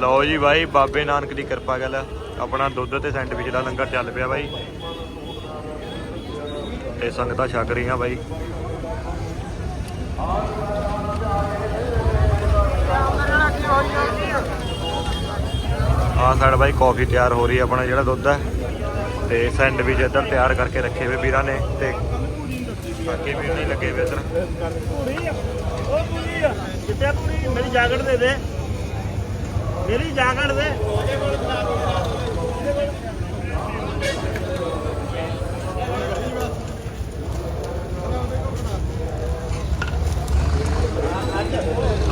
ਲਓ ਜੀ ਬਾਈ, ਬਾਬੇ ਨਾਨਕ ਦੀ ਕਿਰਪਾ ਗੱਲ ਆਪਣਾ ਦੁੱਧ ਤੇ ਸੈਂਡਵਿਚ ਦਾ ਲੰਗਰ ਚੱਲ ਪਿਆ ਬਾਈ। ਤੇ ਸੰਗਤਾਂ ਛਕ ਰਹੀਆਂ ਬਾਈ। ਆਹ ਸਾਡਾ ਬਾਈ ਕਾਫੀ ਤਿਆਰ ਹੋ ਰਹੀ ਹੈ ਆਪਣਾ ਜਿਹੜਾ ਦੁੱਧ ਹੈ ਤੇ ਸੈਂਡਵਿਚ ਇੱਧਰ ਤਿਆਰ ਕਰਕੇ ਰੱਖੇ ਹੋਏ ਵੀਰਾਂ ਨੇ ਤੇ ਬਾਕੀ ਵੀ ਨਹੀਂ ਲੱਗੇ ਹੋਏ ਇੱਧਰ। ਪੂਰੀ ਆ ਉਹ ਪੂਰੀ ਆ ਕਿੱਥੇ ਪੂਰੀ ਮੇਰੀ ਜਾਕਟ ਦੇ ਦੇ। ਮੇਰੀ ਜਾਕਟ ਦੇ।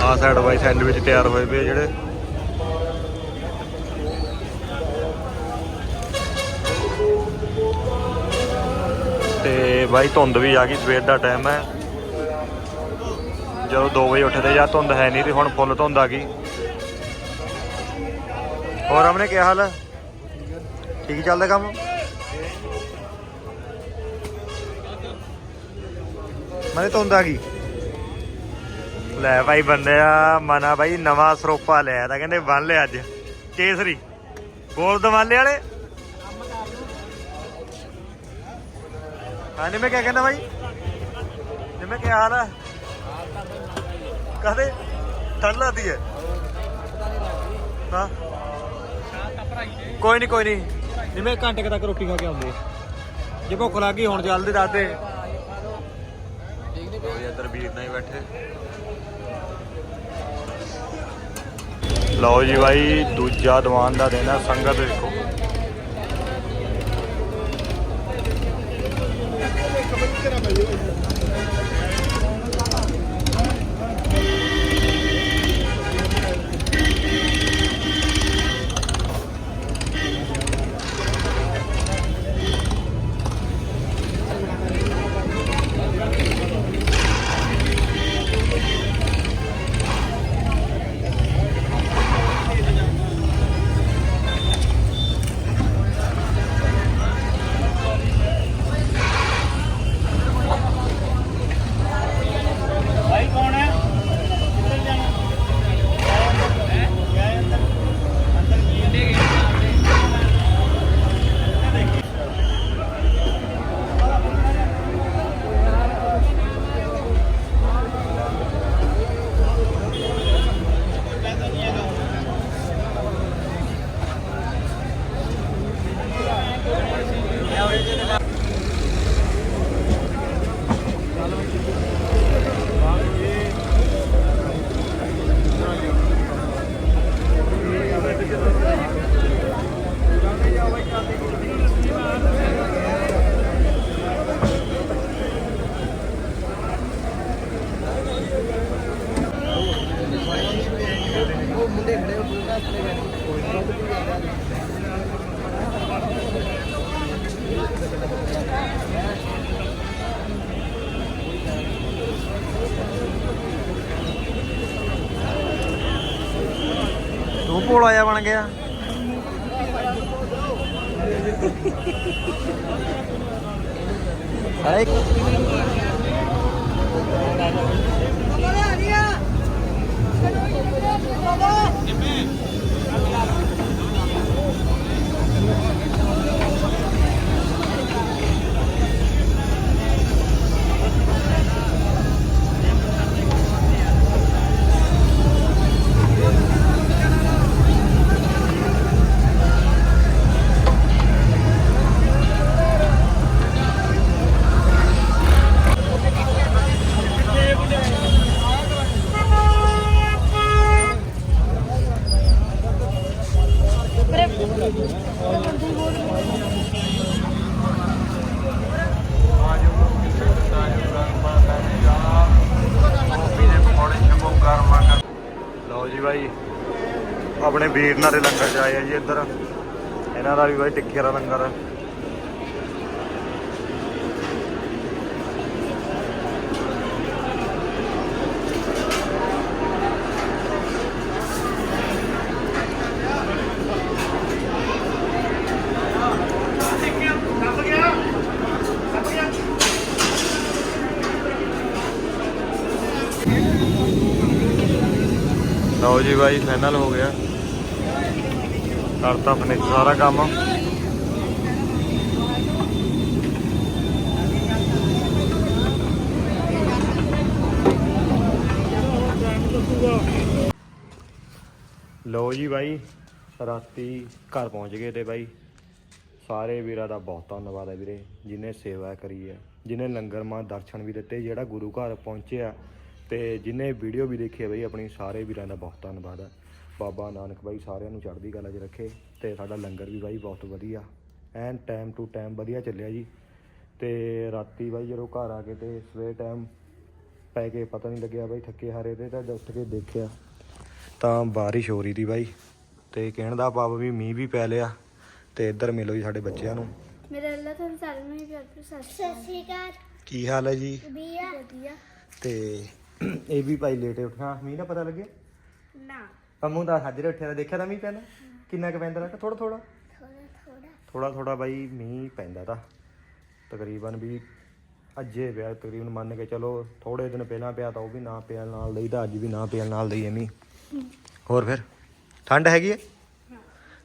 ਆਹ ਸਾਈਡ ਬਾਈ ਸੈਂਡਵਿਚ ਤਿਆਰ ਹੋਏ ਪਏ ਆ ਜਿਹੜੇ। ਤੇ ਬਾਈ ਧੁੰਦ ਵੀ ਆ ਗਈ, ਸਵੇਰ ਦਾ ਟਾਈਮ ਹੈ। ਜਦੋਂ 2 ਵਜੇ ਉੱਠਦੇ ਜਾਂ ਧੁੰਦ ਹੈ ਨਹੀਂ ਤੇ ਹੁਣ ਫੁੱਲ ਧੁੰਦ ਆ ਗਈ। ਹੋਰ ਆਪਣੇ ਕੀ ਹਾਲ ਹੈ? ਠੀਕ ਚੱਲਦਾ ਕੰਮ? ਮੈਂ ਧੁੰਦ ਆ ਗਈ। ਲੈ ਭਾਈ ਬੰਦਿਆ ਮਨਾ ਭਾਈ ਨਵਾਂ ਸਰੋਪਾ ਲਿਆ ਤਾਂ ਕਹਿੰਦੇ ਬੰਨ ਲਿਆ ਅੱਜ। ਕੇਸਰੀ ਗੋਲ ਦਵਾਲੇ ਵਾਲੇ? ਹਾਂ ਨਿੰਮੇ ਕਿਆ ਕਹਿੰਦਾ ਭਾਈ ਨਿੰਮੇ ਕੀ ਹਾਲ ਹੈ ਕਹਦੇ? ਠੰਡ ਲੱਗਦੀ ਹੈ। ਹਾਂ। ਕੋਈ ਨਹੀਂ ਕੋਈ ਨਹੀਂ ਨਿੰਮੇ ਘੰਟੇ ਤੱਕ ਰੋਟੀ ਖਾ ਕੇ ਆਉਂਦੇ ਆ। ਜੇ ਭੁੱਖ ਲੱਗ ਗਈ ਹੁਣ ਜਲਦੀ ਦੱਸ ਦੇ। ਕੋਈ ਇੱਧਰ ਵੀਰ ਨਹੀਂ ਬੈਠੇ। ਲਓ ਜੀ ਭਾਈ ਦੂਜਾ ਦੀਵਾਨ ਦਾ ਦਿਨ ਹੈ ਸੰਗਤ ਦੇਖੋ। trabalhoso. ਤੂੰ ਭੋਲਾ ਜਿਹਾ ਬਣ ਗਿਆ। ਹਾਏ। ਲਓ ਆਪਣੇ ਵੀਰ ਨਾਲ ਲੰਗਰ ਚ ਆਏ ਆ ਜੀ ਇੱਧਰ। ਇਹਨਾਂ ਦਾ ਵੀ ਬਾਈ ਟਿੱਕੀ ਦਾ ਲੰਗਰ ਹੈ ਲਓ ਜੀ ਬਾਈ ਫਾਈਨਲ ਹੋ ਗਿਆ। ਕਰਤਾ ਫਨੇ ਸਾਰਾ ਕੰਮ। ਲਓ ਜੀ ਬਾਈ, ਰਾਤੀ ਘਰ ਪਹੁੰਚ ਗਏ ਤੇ ਬਾਈ। ਸਾਰੇ ਵੀਰਾਂ ਦਾ ਬਹੁਤ ਧੰਨਵਾਦ ਹੈ ਵੀਰੇ, ਜਿਨੇ ਸੇਵਾ ਕਰੀ ਹੈ, ਜਿਨੇ ਲੰਗਰ ਮਾਂ ਦਰਸ਼ਨ ਵੀ ਦਿੱਤੇ, ਜਿਹੜਾ ਗੁਰੂ ਘਰ ਪਹੁੰਚਿਆ ਤੇ ਜਿਨੇ ਵੀਡੀਓ ਵੀ ਦੇਖੀ ਹੈ ਬਾਈ ਆਪਣੀ ਸਾਰੇ ਵੀਰਾਂ ਦਾ ਬਹੁਤ ਧੰਨਵਾਦ ਹੈ ਬਾਬਾ ਨਾਨਕ ਬਾਈ ਸਾਰਿਆਂ ਨੂੰ ਚੜ੍ਹਦੀ ਕਲਾ 'ਚ ਰੱਖੇ ਤੇ ਸਾਡਾ ਲੰਗਰ ਵੀ ਬਾਈ ਬਹੁਤ ਵਧੀਆ। ਐਨ ਟਾਈਮ ਟੂ ਟਾਈਮ ਵਧੀਆ ਚੱਲਿਆ ਜੀ। ਤੇ ਰਾਤੀ ਬਾਈ ਜਦੋਂ ਘਰ ਆ ਕੇ ਤੇ ਸਵੇਰ ਟਾਈਮ ਪੈ ਕੇ ਪਤਾ ਨਹੀਂ ਲੱਗਿਆ ਬਾਈ ਥੱਕੇ ਹਾਰੇ ਤੇ ਤਾਂ ਉੱਠ ਕੇ ਦੇਖਿਆ। ਤਾਂ ਬਾਰਿਸ਼ ਹੋ ਰਹੀ ਦੀ ਬਾਈ ਤੇ ਕਹਿਣ ਦਾ ਭਾਵ ਵੀ ਮੀਂਹ ਵੀ ਪੈ ਲਿਆ ਤੇ ਇੱਧਰ ਮਿਲੋ ਜੀ ਸਾਡੇ ਬੱਚਿਆਂ ਨੂੰ। ਮੇਰੇ ਅੱਲਾ ਤੁਹਾਨੂੰ ਸਾਰਿਆਂ ਨੂੰ ਹੀ ਪਿਆਰ ਭਰੀ ਸਤਿ ਸ਼੍ਰੀ ਅਕਾਲ। ਕੀ ਹਾਲ ਹੈ ਜੀ? ਵਧੀਆ। ਤੇ ਇਹ ਵੀ ਭਾਈ ਲੇਟੇ ਉੱਠਾ ਮੀਂਹ ਨਾ ਪਤਾ ਲੱਗਿਆ? ਨਾ। ਪੰਮੂ ਦਾ ਸਾਜਰੇ ਉੱਠਿਆ ਤਾਂ ਦੇਖਿਆ ਤਾਂ ਮੀਂਹ ਪੈਂਦਾ ਕਿੰਨਾ ਕੁ ਪੈਂਦਾ ਲੱਗਾ ਥੋੜਾ ਥੋੜਾ ਥੋੜਾ ਥੋੜਾ ਥੋੜਾ ਥੋੜਾ ਬਾਈ ਮੀਂਹ ਪੈਂਦਾ ਤਾਂ। ਤਕਰੀਬਨ ਵੀ ਅੱਜੇ ਪਿਆ ਤਕਰੀਬਨ ਮੰਨ ਕੇ ਚਲੋ ਥੋੜੇ ਦਿਨ ਪਹਿਲਾਂ ਪਿਆ ਤਾਂ ਉਹ ਵੀ ਨਾ ਪਿਆ ਨਾਲ ਲਈ ਤਾਂ ਅੱਜ ਵੀ ਨਾ ਪਿਆ ਨਾਲ ਲਈ ਮੀਂਹ। ਹੋਰ ਫਿਰ? ਠੰਡ ਹੈਗੀ ਹੈ?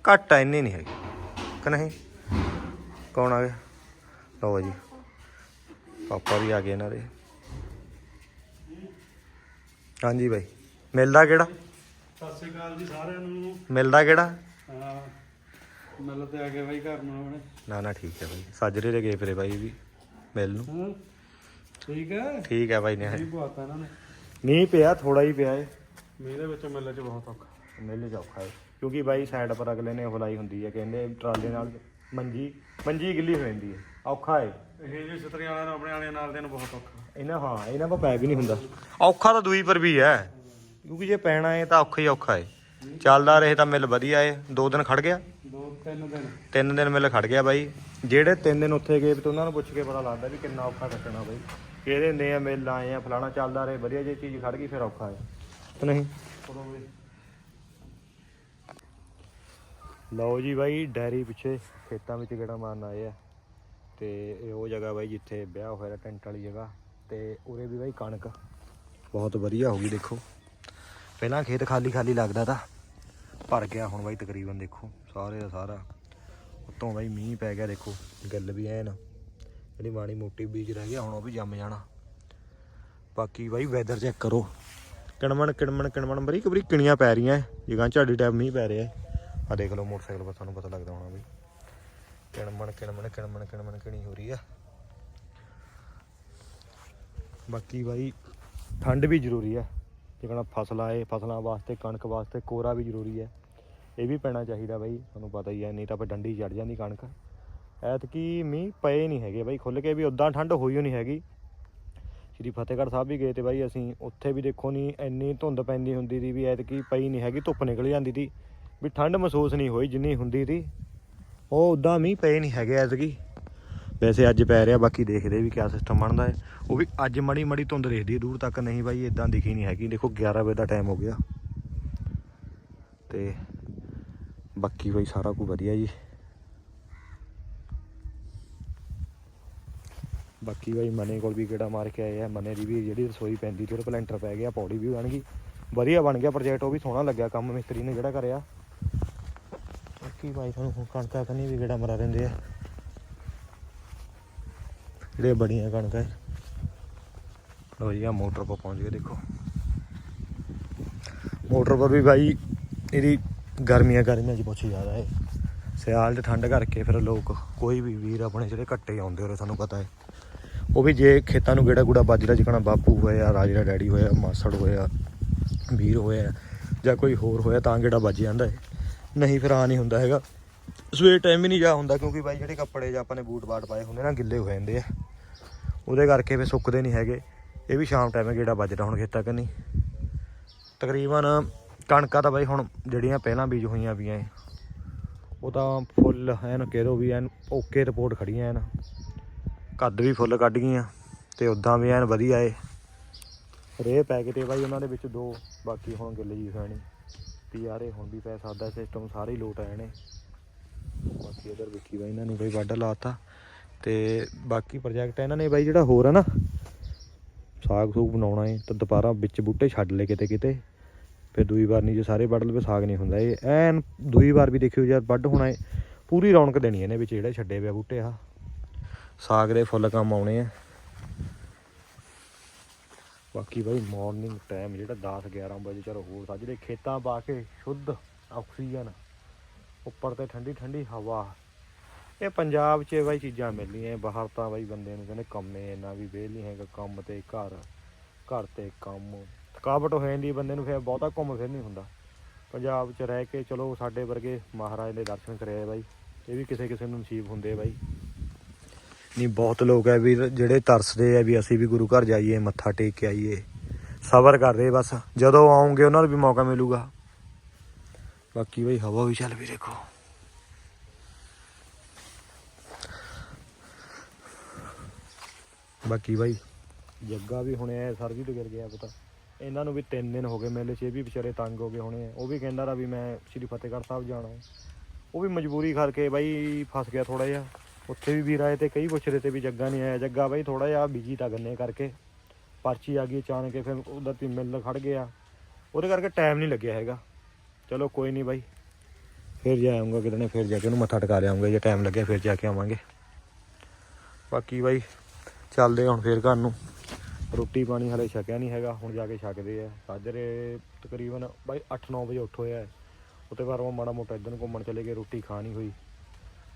ਘੱਟ ਆ ਇੰਨੀ ਨਹੀਂ ਹੈਗੀ। ਕਿ ਨਹੀਂ? ਕੌਣ ਆ ਗਿਆ? ਲਓ ਜੀ। ਪਾਪਾ ਵੀ ਆ ਗਏ ਇਹਨਾਂ ਦੇ। ਹਾਂਜੀ ਬਾਈ। ਮਿਲਦਾ ਕਿਹੜਾ? ਸਤਿ ਸ਼੍ਰੀ ਅਕਾਲ ਜੀ ਸਾਰਿਆਂ ਨੂੰ। ਮਿਲਦਾ ਕਿਹੜਾ? ਹਾਂ ਮਿਲ ਤੇ ਆ ਗਏ ਬਾਈ ਘਰ ਨੂੰ ਆਪਣੇ। ਨਾ ਨਾ ਠੀਕ ਹੈ ਬਾਈ। ਸਾਜਰੇ ਦੇ ਗਏ ਫਿਰੇ ਬਾਈ ਵੀ ਮਿਲ ਨੂੰ। ਹਾਂ ਠੀਕ ਹੈ? ਠੀਕ ਹੈ ਬਾਈ ਨੇ। ਕੀ ਪਵਾਤਾ ਇਹਨਾਂ ਨੇ। ਮੀਂਹ ਪਿਆ ਥੋੜਾ ਹੀ ਪਿਆ ਏ। ਮੀਂਹ ਦੇ ਵਿੱਚ ਮਿਲ ਚ ਬਹੁਤ ਔਖਾ। ਮਿਲ ਚੌਖਾ ਏ। ਕਿਉਂਕਿ ਬਾਈ ਸਾਈਡ ਪਰ ਅਗਲੇ ਨੇ ਉਹ ਲਾਈ ਹੁੰਦੀ ਹੈ ਕਹਿੰਦੇ ਟਰਾਲੇ ਨਾਲ ਮੰਜੀ ਮੰਜੀ ਗਿੱਲੀ ਹੋ ਜਾਂਦੀ ਹੈ। ਔਖਾ ਏ। ਇਹ ਜੇ ਛਤਰੀਆਂ ਵਾਲਿਆਂ ਨੂੰ ਆਪਣੇ ਵਾਲਿਆਂ ਨਾਲ ਦੇ ਨੂੰ ਬਹੁਤ ਔਖਾ। ਇਹਨਾਂ ਹਾਂ ਇਹਨਾਂ ਕੋ ਪੈ ਵੀ ਨਹੀਂ ਹੁੰਦਾ। ਔਖਾ ਤਾਂ ਦੂਈ ਪਰ ਵੀ ਹੈ। ਕਿਉਂਕਿ ਜੇ ਪੈਣਾ ਏ ਤਾਂ ਔਖਾ ਹੀ ਔਖਾ ਏ ਚੱਲਦਾ ਰਹੇ ਤਾਂ ਮਿਲ ਵਧੀਆ ਏ ਦੋ ਦਿਨ ਖੜ ਗਿਆ। ਦੋ ਤਿੰਨ ਦਿਨ। ਤਿੰਨ ਦਿਨ ਮਿਲ ਖੜ ਗਿਆ ਬਾਈ। ਜਿਹੜੇ ਤਿੰਨ ਦਿਨ ਉੱਥੇ ਗਏ ਤੇ ਉਹਨਾਂ ਨੂੰ ਪੁੱਛ ਕੇ ਪਤਾ ਲੱਗਦਾ ਵੀ ਕਿੰਨਾ ਔਖਾ ਕੱਟਣਾ ਬਾਈ। ਕਿਹਦੇ ਹੁੰਦੇ ਆ ਮਿਲ ਆਏ ਆ ਫਲਾਣਾ ਚੱਲਦਾ ਰਹੇ ਵਧੀਆ ਜੇ ਚੀਜ਼ ਖੜ ਗਈ ਫਿਰ ਔਖਾ ਹੈ। ਨਹੀਂ? ਲਓ ਜੀ ਬਾਈ ਡੈਰੀ ਪਿੱਛੇ ਖੇਤਾਂ ਵਿੱਚ ਗੇੜਾ ਮਾਰਨ ਆਏ ਆ। ਤੇ ਇਹ ਉਹ ਜਗ੍ਹਾ ਬਾਈ ਜਿੱਥੇ ਵਿਆਹ ਹੋਇਆ ਟੈਂਟ ਵਾਲੀ ਜਗ੍ਹਾ, ਤੇ ਉਰੇ ਵੀ ਬਾਈ ਕਣਕ। ਬਹੁਤ ਵਧੀਆ ਹੋ ਗਈ, ਦੇਖੋ। ਪਹਿਲਾਂ ਖੇਤ ਖਾਲੀ ਖਾਲੀ ਲੱਗਦਾ ਤਾਂ, ਭਰ ਗਿਆ ਹੁਣ ਬਾਈ ਤਕਰੀਬਨ ਦੇਖੋ, ਸਾਰੇ ਦਾ ਸਾਰਾ। ਉਤੋਂ ਬਾਈ ਮੀਂਹ ਪੈ ਗਿਆ, ਦੇਖੋ, ਗੱਲ ਵੀ ਐਨ ਜਿਹੜੀ ਮਾੜੀ ਮੋਟੀ ਬੀਜ ਰਹਿ ਗਿਆ, ਹੁਣ ਉਹ ਵੀ ਜੰਮ ਜਾਣਾ। ਬਾਕੀ ਬਾਈ ਵੈਦਰ ਚੈੱਕ ਕਰੋ। ਕਿਣਮਣ ਕਿਣਮਣ ਕਿਣਮਣ ਬਰੀਕ ਬਰੀਕ ਕਿਣੀਆਂ ਪੈ ਰਹੀਆਂ ਜਿਗਾਂ ਝਾੜੀ ਟਾਈਪ ਮੀਂਹ ਪੈ ਰਿਹਾ। ਆ ਦੇਖ ਲਓ ਮੋਟਰਸਾਈਕਲ ਪਰ ਤੁਹਾਨੂੰ ਪਤਾ ਲੱਗਦਾ ਹੋਣਾ ਬਈ। ਕਿਣਮਣ ਕਿਣਮਣ ਕਿਣਮਣ ਕਿਣਮਣ ਕਿਣੀ ਹੋ ਰਹੀ ਆ। ਬਾਕੀ ਬਾਈ, ਠੰਡ ਵੀ ਜ਼ਰੂਰੀ ਆ। ਜਿਕਣਾ ਫਸਲ ਆਏ, ਫਸਲਾਂ ਵਾਸਤੇ, ਕਣਕ ਵਾਸਤੇ, ਕੋਰਾ ਵੀ ਜ਼ਰੂਰੀ ਹੈ ਇਹ ਵੀ ਪੈਣਾ ਚਾਹੀਦਾ ਬਾਈ, ਤੁਹਾਨੂੰ ਪਤਾ ਹੀ ਹੈ ਨਹੀਂ ਤਾਂ ਆਪਾਂ ਡੰਡੀ ਚੜ ਜਾਂਦੀ ਕਣਕ। ਐਤਕੀ ਮੀਂਹ ਪਏ ਨਹੀਂ ਹੈਗੇ ਬਾਈ ਖੁੱਲ ਕੇ ਵੀ ਉਦਾਂ ਠੰਡ ਹੋਈ ਨਹੀਂ ਹੈਗੀ। ਸ਼੍ਰੀ ਫਤਿਹਗੜ੍ਹ ਸਾਹਿਬ ਵੀ ਗਏ ਤੇ ਬਾਈ ਅਸੀਂ, ਉੱਥੇ ਵੀ ਦੇਖੋ ਨਹੀਂ ਇੰਨੀ ਧੁੰਦ ਪੈਂਦੀ ਹੁੰਦੀ ਸੀ ਵੀ ਐਤਕੀ ਪਈ ਨਹੀਂ ਹੈਗੀ, ਧੁੱਪ ਨਿਕਲ ਜਾਂਦੀ ਸੀ। ਵੀ ਠੰਡ ਮਹਿਸੂਸ ਨਹੀਂ ਹੋਈ ਜਿੰਨੀ ਹੁੰਦੀ ਸੀ। ਉਹ ਉਦਾਂ ਮੀਂਹ ਪਏ ਨਹੀਂ ਹੈਗੇ ਐਤਕੀ। ਵੈਸੇ ਅੱਜ ਪੈ ਰਿਹਾ, ਬਾਕੀ ਦੇਖਦੇ ਵੀ ਕਿਆ ਸਿਸਟਮ ਬਣਦਾ ਹੈ ਉਹ ਵੀ ਅੱਜ ਮੜੀ ਮੜੀ ਧੁੰਦ ਦੇਖਦੀ ਹੈ ਦੂਰ ਤੱਕ ਨਹੀਂ ਬਾਈ ਇਦਾਂ ਦਿਖੀ ਨਹੀਂ ਹੈਗੀ। ਦੇਖੋ 11 ਵਜੇ ਦਾ ਟਾਈਮ ਹੋ ਗਿਆ। ਤੇ ਬਾਕੀ ਬਾਈ ਸਾਰਾ ਕੁਝ ਵਧੀਆ ਜੀ। ਬਾਕੀ ਬਾਈ ਮਨੇ ਕੋਲ ਵੀ ਕਿਹੜਾ ਮਾਰ ਕੇ ਆਏ ਆ। ਮਨੇ ਦੀ ਵੀ ਜਿਹੜੀ ਰਸੋਈ ਪੈਂਦੀ, ਤੇ ਉਹਦੇ ਕੋਲ ਪੈ ਗਿਆ, ਪੌੜੀ ਵੀ ਬਣ ਗਈ। ਵਧੀਆ ਬਣ ਗਿਆ ਪ੍ਰੋਜੈਕਟ ਉਹ ਵੀ ਸੋਹਣਾ ਲੱਗਿਆ ਕੰਮ, ਮਿਸਤਰੀ ਨੇ ਜਿਹੜਾ ਕਰਿਆ। ਬਾਕੀ ਬਾਈ ਤੁਹਾਨੂੰ ਹੁਣ ਕਣਕਾਂ ਕੰਨੀ ਵੀ ਗੇੜਾ ਮਰਾ ਦਿੰਦੇ ਆ। ਜਿਹੜੇ ਬੜੀਆਂ ਕਣਕਾਂ ਲੋ ਜੀ ਆ ਮੋਟਰ ਪਰ ਪਹੁੰਚ ਗਏ, ਦੇਖੋ। ਮੋਟਰ ਪਰ ਵੀ ਬਾਈ ਇਹਦੀ ਗਰਮੀਆਂ ਗਰਮੀਆਂ 'ਚ ਬਹੁਤ ਜ਼ਿਆਦਾ ਹੈ। ਸਿਆਲ ਤੇ ਠੰਡ ਕਰਕੇ ਫਿਰ ਲੋਕ ਕੋਈ ਵੀ ਵੀਰ ਆਪਣੇ ਜਿਹੜੇ ਘੱਟੇ ਆਉਂਦੇ ਹੋਰੇ ਤੁਹਾਨੂੰ ਪਤਾ ਹੈ। ਉਹ ਵੀ ਜੇ ਖੇਤਾਂ ਨੂੰ ਗੇੜਾ ਗੂੜਾ ਵੱਜਦਾ ਜਿਕਣਾ ਬਾਪੂ ਹੋਇਆ ਰਾਜਰਾ ਡੈਡੀ ਹੋਇਆ, ਮਾਸੜ ਹੋਇਆ, ਵੀਰ ਹੋਇਆ ਜਾਂ ਕੋਈ ਹੋਰ ਹੋਇਆ ਤਾਂ ਗੇੜਾ ਵੱਜ ਜਾਂਦਾ ਹੈ। ਨਹੀਂ ਫਿਰ ਆ ਨਹੀਂ ਹੁੰਦਾ ਹੈਗਾ। ਸਵੇਰ ਟਾਈਮ ਵੀ ਨਹੀਂ ਜਾ ਹੁੰਦਾ ਕਿਉਂਕਿ ਬਾਈ ਜਿਹੜੇ ਕੱਪੜੇ ਜਾਂ ਆਪਾਂ ਨੇ ਬੂਟ ਬਾਟ ਪਾਏ ਹੁੰਦੇ ਨਾ, ਗਿੱਲੇ ਹੋ ਜਾਂਦੇ ਆ। ਉਹਦੇ ਕਰਕੇ ਫਿਰ ਸੁੱਕਦੇ ਨਹੀਂ ਹੈਗੇ। ਇਹ ਵੀ ਸ਼ਾਮ ਟਾਈਮ ਗੇੜਾ ਵੱਜਦਾ ਹੁਣ ਖੇਤਾਂ ਕੰਨੀ। ਤਕਰੀਬਨ ਕਣਕਾਂ ਤਾਂ ਬਾਈ ਹੁਣ ਜਿਹੜੀਆਂ ਪਹਿਲਾਂ ਬੀਜ ਹੋਈਆਂ ਪਈਆਂ ਏ ਉਹ ਤਾਂ ਫੁੱਲ ਐਨ ਕਹਿ ਦੋ ਵੀ ਐਨ ਓਕੇ ਰਿਪੋਰਟ ਖੜੀਆਂ ਐਨ। ਕੱਦ ਵੀ ਫੁੱਲ ਕੱਢ ਗਈਆਂ ਤੇ ਉਦਾਂ ਵੀ ਐਨ ਵਧੀਆ ਏ ਰੇ ਪੈ ਕੇ ਤੇ ਬਾਈ ਉਹਨਾਂ ਦੇ ਵਿੱਚ ਦੋ, ਬਾਕੀ ਹੁਣ ਗਿੱਲੇ ਜੀ ਖਾਣੀ। ਪੀਆਰੇ ਹੁਣ ਵੀ ਪੈ ਸਕਦਾ ਸਿਸਟਮ ਸਾਰੇ ਹੀ ਲੋਟ ਆਏ ਨੇ। ਬਾਕੀ ਇਧਰ ਵਿੱਕੀ ਬਾਈ, ਇਹਨਾਂ ਨੇ ਬਾਈ ਵਾਢਾ ਲਾਤਾ। ਤੇ ਬਾਕੀ ਪ੍ਰੋਜੈਕਟ ਇਹਨਾਂ ਨੇ ਬਾਈ ਜਿਹੜਾ ਹੋਰ ਆ ਨਾ, ਸਾਗ ਸੂਗ ਬਣਾਉਣਾ ਏ, ਤਾਂ ਦੁਬਾਰਾ ਵਿੱਚ ਬੂਟੇ ਛੱਡ ਲਏ ਕਿਤੇ ਕਿਤੇ। ਫਿਰ ਦੂਈ ਵਾਰ ਨਹੀਂ ਜੇ ਸਾਰੇ ਵੱਢ ਲਵੇ, ਸਾਗ ਨਹੀਂ ਹੁੰਦਾ। ਇਹ ਐਨ ਦੂਈ ਵਾਰ ਵੀ ਦੇਖਿਓ ਜਦ ਵੱਢ ਹੋਣਾ ਏ, ਪੂਰੀ ਰੌਣਕ ਦੇਣੀ ਇਹਨੇ ਵਿੱਚ, ਜਿਹੜੇ ਛੱਡੇ ਪਿਆ ਬੂਟੇ ਆ। ਸਾਗ ਦੇ ਫੁੱਲ ਕੰਮ ਆਉਣੇ ਆ। ਬਾਕੀ ਬਾਈ ਮਾਰਨਿੰਗ ਟਾਈਮ ਜਿਹੜਾ 10 11 ਵਜੇ ਚਲੋ ਹੋਰ ਸੱਜਦੇ ਖੇਤਾਂ ਪਾ ਕੇ ਸ਼ੁੱਧ ਆਕਸੀਜਨ, ਉੱਪਰ ਤੇ ਠੰਡੀ ਠੰਡੀ ਹਵਾ। ਇਹ ਪੰਜਾਬ 'ਚ ਬਾਈ ਚੀਜ਼ਾਂ ਮਿਲਦੀਆਂ ਬਾਹਰ ਤਾਂ ਬਾਈ ਬੰਦੇ ਨੂੰ ਕਹਿੰਦੇ ਕੰਮੇ ਇੰਨਾ ਵੀ ਵੇਲ ਨਹੀਂ ਹੈਗਾ, ਕੰਮ ਤੇ ਘਰ ਘਰ ਤੇ ਕੰਮ। ਥਕਾਵਟ ਹੋ ਜਾਂਦੀ ਬੰਦੇ ਨੂੰ, ਫਿਰ ਬਹੁਤਾ ਘੁੰਮ ਫਿਰ ਨਹੀਂ ਹੁੰਦਾ। ਪੰਜਾਬ 'ਚ ਰਹਿ ਕੇ ਚਲੋ ਸਾਡੇ ਵਰਗੇ ਮਹਾਰਾਜ ਦੇ ਦਰਸ਼ਨ ਕਰਿਆ ਬਾਈ, ਇਹ ਵੀ ਕਿਸੇ ਕਿਸੇ ਨੂੰ ਨਸੀਬ ਹੁੰਦੇ ਬਾਈ। ਨਹੀਂ, ਬਹੁਤ ਲੋਕ ਹੈ ਵੀ ਜਿਹੜੇ ਤਰਸਦੇ ਆ ਵੀ ਅਸੀਂ ਵੀ ਗੁਰੂ ਘਰ ਜਾਈਏ, ਮੱਥਾ ਟੇਕ ਕੇ ਆਈਏ। ਸਬਰ ਕਰ ਰਹੇ ਬਸ। ਜਦੋਂ ਆਉਂਗੇ, ਉਹਨਾਂ ਨੂੰ ਵੀ ਮੌਕਾ ਮਿਲੂਗਾ। ਬਾਕੀ ਬਈ, ਹਵਾ ਵੀ ਚੱਲ ਵੀ ਦੇਖੋ। ਬਾਕੀ ਬਾਈ, ਜੱਗਾ ਵੀ ਹੁਣੇ ਆਇਆ, ਸਰ ਵੀ ਤੇ ਗਿਰ ਗਿਆ ਪਤਾ। ਇਹਨਾਂ ਨੂੰ ਵੀ 3 ਦਿਨ ਹੋ ਗਏ, ਮੇਲੇ 'ਚ ਇਹ ਵੀ ਵਿਚਾਰੇ ਤੰਗ ਹੋ ਗਏ ਹੋਣੇ ਉਹ ਵੀ ਕਹਿੰਦਾ ਰਾ ਵੀ ਮੈਂ ਸ਼੍ਰੀ ਫਤਿਹਗੜ੍ਹ ਸਾਹਿਬ ਜਾਣਾ। ਉਹ ਵੀ ਮਜਬੂਰੀ ਕਰਕੇ ਬਾਈ, ਫਸ ਗਿਆ ਥੋੜਾ ਜਿਹਾ। ਉੱਥੇ ਵੀ ਵੀਰ ਆਏ ਤੇ ਕਈ ਪੁੱਛ ਰਹੇ ਤੇ ਵੀ ਜੱਗਾ ਨਹੀਂ ਆਇਆ। ਜੱਗਾ ਬਾਈ ਥੋੜਾ ਜਿਹਾ ਬਿਜ਼ੀ ਤਾਂ ਗੰਨੇ ਕਰਕੇ। ਪਰਚੀ ਆ ਗਈ ਅਚਾਨਕ ਹੀ, ਫਿਰ ਉਹਦਾ ਤੇ ਮਿਲ ਖੜ ਗਿਆ। ਉਹਦੇ ਕਰਕੇ ਟਾਈਮ ਨਹੀਂ ਲੱਗਿਆ ਹੈਗਾ। ਚਲੋ ਕੋਈ ਨਹੀਂ ਬਾਈ। ਫਿਰ ਜਾਊਂਗਾ ਕਿਤੇ ਨੇ ਫਿਰ ਜਾ ਕੇ ਉਹਨੂੰ ਮੱਥਾ ਟਿਕਾ ਲਿਆਉਂਗਾ ਜੇ ਟਾਈਮ ਲੱਗਿਆ ਫਿਰ ਜਾ ਕੇ ਆਵਾਂਗੇ। ਬਾਕੀ ਬਾਈ ਚੱਲਦੇ ਹਾਂ ਹੁਣ ਫਿਰ ਘਰ ਨੂੰ। ਰੋਟੀ ਪਾਣੀ ਹਲੇ ਛਕਿਆ ਨਹੀਂ ਹੈਗਾ। ਹੁਣ ਜਾ ਕੇ ਛਕਦੇ ਆ। ਸਾਜਰੇ ਤਕਰੀਬਨ ਬਾਈ 8-9 ਵਜੇ ਉੱਠ ਹੋਇਆ। ਹੈ ਉਤੇ ਬਾਅਦ ਉਹ ਮਾੜਾ ਮੋਟਾ ਇੱਧਰ ਨੂੰ ਘੁੰਮਣ ਚਲੇ ਗਏ। ਰੋਟੀ ਖਾ ਨਹੀਂ ਹੋਈ।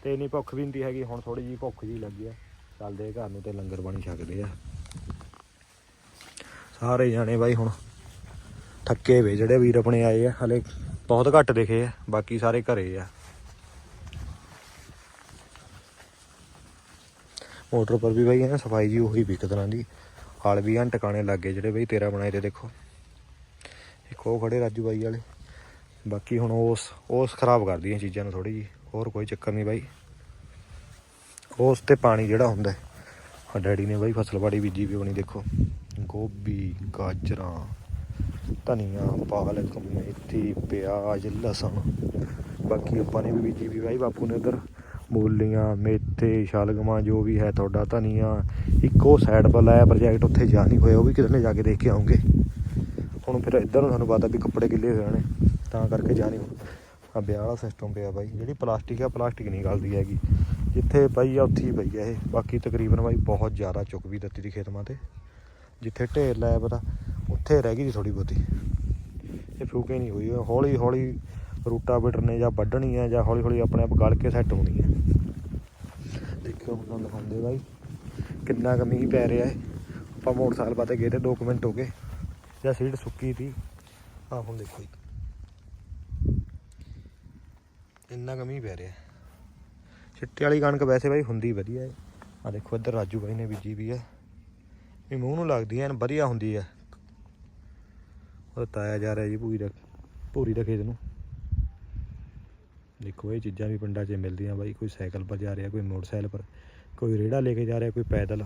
ਤੇ ਇੰਨੀ ਭੁੱਖ ਵੀ ਹੁੰਦੀ ਹੈਗੀ, ਹੁਣ ਥੋੜੀ ਜੀ ਭੁੱਖ ਜੀ ਲੱਗੀ ਆ। ਚੱਲਦੇ ਆ ਘਰ ਨੂੰ ਤੇ ਲੰਗਰ ਪਾਣੀ ਛਕਦੇ ਆ। ਸਾਰੇ ਜਾਣੇ ਬਾਈ ਹੁਣ ਥੱਕੇ ਵੇ, ਜਿਹੜੇ ਵੀਰ ਆਪਣੇ ਆਏ ਆ, ਹਲੇ ਬਹੁਤ ਘੱਟ ਦਿਖੇ ਆ, ਬਾਕੀ ਸਾਰੇ ਘਰੇ ਆ। ਮੋਟਰ ਪਰ ਵੀ ਬਾਈ ਹੈ ਸਫ਼ਾਈ ਜੀ ਉਹੀ ਵੀ ਤਰ੍ਹਾਂ ਦੀ ਹਾਲ ਵੀ ਹਨ ਟਿਕਾਣੇ ਲੱਗੇ ਜਿਹੜੇ ਬਈ ਤੇਰਾ ਬਣਾਏ ਤੇ ਦੇਖੋ। ਇੱਕ ਉਹ ਖੜੇ ਰਾਜੂ ਬਾਈ ਵਾਲੇ। ਬਾਕੀ ਹੁਣ ਉਸ ਉਸ ਖਰਾਬ ਕਰਦੀਆਂ ਚੀਜ਼ਾਂ ਨੂੰ ਥੋੜੀ ਜੀ ਹੋਰ ਕੋਈ ਚੱਕਰ ਨਹੀਂ ਬਾਈ। ਉਸ ਤੇ ਪਾਣੀ ਜਿਹੜਾ ਹੁੰਦਾ ਆ ਡੈਡੀ ਨੇ ਬਾਈ ਫਸਲਬਾੜੀ ਬੀਜੀ ਵੀ ਬਣੀ ਦੇਖੋ। ਗੋਭੀ, ਗਾਜਰਾਂ, ਧਨੀਆ, ਪਾਲਕ, ਮੇਥੀ, ਪਿਆਜ਼, ਲਸਣ। ਬਾਕੀ ਆਪਾਂ ਨੇ ਵੀ ਬੀਜੀ ਵੀ ਬਾਈ ਬਾਪੂ ਨੇ ਉਧਰ। ਮੂਲੀਆਂ, ਮੇਥੇ, ਸ਼ਲਗਮਾਂ, ਜੋ ਵੀ ਹੈ ਤੁਹਾਡਾ, ਧਨੀਆ। ਇੱਕੋ ਸਾਈਡ ਪਰ ਲਾਇਆ ਪ੍ਰੋਜੈਕਟ ਉੱਥੇ ਜਾ ਨਹੀਂ ਹੋਇਆ, ਉਹ ਵੀ ਕਿਤੇ ਨੇ ਜਾ ਕੇ ਦੇਖ ਕੇ ਆਉਂਗੇ। ਹੁਣ ਫਿਰ ਇੱਧਰ ਨੂੰ ਤੁਹਾਨੂੰ ਪਤਾ ਵੀ ਕੱਪੜੇ ਗਿੱਲੇ ਹੋਏ ਨੇ ਤਾਂ ਕਰਕੇ ਜਾ ਨਹੀਂ ਆ ਵਿਆਹ ਵਾਲਾ ਸਿਸਟਮ ਪਿਆ ਬਾਈ, ਜਿਹੜੀ ਪਲਾਸਟਿਕ ਆ, ਪਲਾਸਟਿਕ ਨਹੀਂ ਗਲਦੀ ਹੈਗੀ। ਜਿੱਥੇ ਪਈ ਆ, ਉੱਥੇ ਹੀ ਪਈ ਆ ਇਹ। ਬਾਕੀ ਤਕਰੀਬਨ ਬਾਈ ਬਹੁਤ ਜ਼ਿਆਦਾ ਚੁੱਕ ਵੀ ਦਿੱਤੀ ਦੀ ਖੇਤਮਾਂ ਤੇ। ਜਿੱਥੇ ਢੇਰ ਲਾਇਆ ਪਤਾ, ਉੱਥੇ ਰਹਿ ਗਈ ਜੀ ਥੋੜੀ ਬਹੁਤੀ। ਇਹ ਫੂਕੇ ਨਹੀਂ ਹੋਈ ਹੌਲੀ ਹੌਲੀ ਰੂਟਾਵੇਟਰ ਨੇ ਜਾਂ ਵੱਢਣੀ ਹੈ ਜਾਂ ਹੌਲੀ ਹੌਲੀ ਆਪਣੇ ਆਪ ਗਲ ਕੇ ਸੈੱਟ ਹੋਣੀ ਹੈ ਦੇਖਿਓ ਹੁਣ ਤੁਹਾਨੂੰ ਦਿਖਾਉਂਦੇ ਬਾਈ, ਕਿੰਨਾ ਕਮੀ ਪੈ ਰਿਹਾ ਹੈ। ਆਪਾਂ ਮੋਟਰਸਾਈਕਲ ਪਾਤੇ ਗਏ ਤੇ 2 ਮਿੰਟ ਹੋ ਗਏ, ਜਾਂ ਸੀਟ ਸੁੱਕੀ ਸੀ ਆ ਹੁਣ ਦੇਖੋ ਜੀ ਇੰਨਾ ਕੁ ਮੀਂਹ ਪੈ ਰਿਹਾ। ਚਿੱਟੇ ਵਾਲੀ ਕਣਕ ਵੈਸੇ ਬਾਈ ਹੁੰਦੀ ਵਧੀਆ ਹੈ ਆ ਦੇਖੋ ਇੱਧਰ ਰਾਜੂ ਬਾਈ ਨੇ ਬੀਜੀ ਵੀ ਹੈ ਇਹ ਮੂੰਹ ਨੂੰ ਲੱਗਦੀ ਐ ਵਧੀਆ ਹੁੰਦੀ ਹੈ ਉਹ ਤਾਇਆ ਜਾ ਰਿਹਾ ਜੀ ਪੂਰੀ ਦਾ ਪੂਰੀ ਦਾ ਖੇਤ ਨੂੰ। ਦੇਖੋ ਇਹ ਚੀਜ਼ਾਂ ਵੀ ਪਿੰਡਾਂ 'ਚ ਮਿਲਦੀਆਂ ਬਾਈ। ਕੋਈ ਸਾਈਕਲ ਪਰ ਜਾ ਰਿਹਾ, ਕੋਈ ਮੋਟਰਸਾਈਕਲ ਪਰ, ਕੋਈ ਰੇੜਾ ਲੈ ਕੇ ਜਾ ਰਿਹਾ, ਕੋਈ ਪੈਦਲ।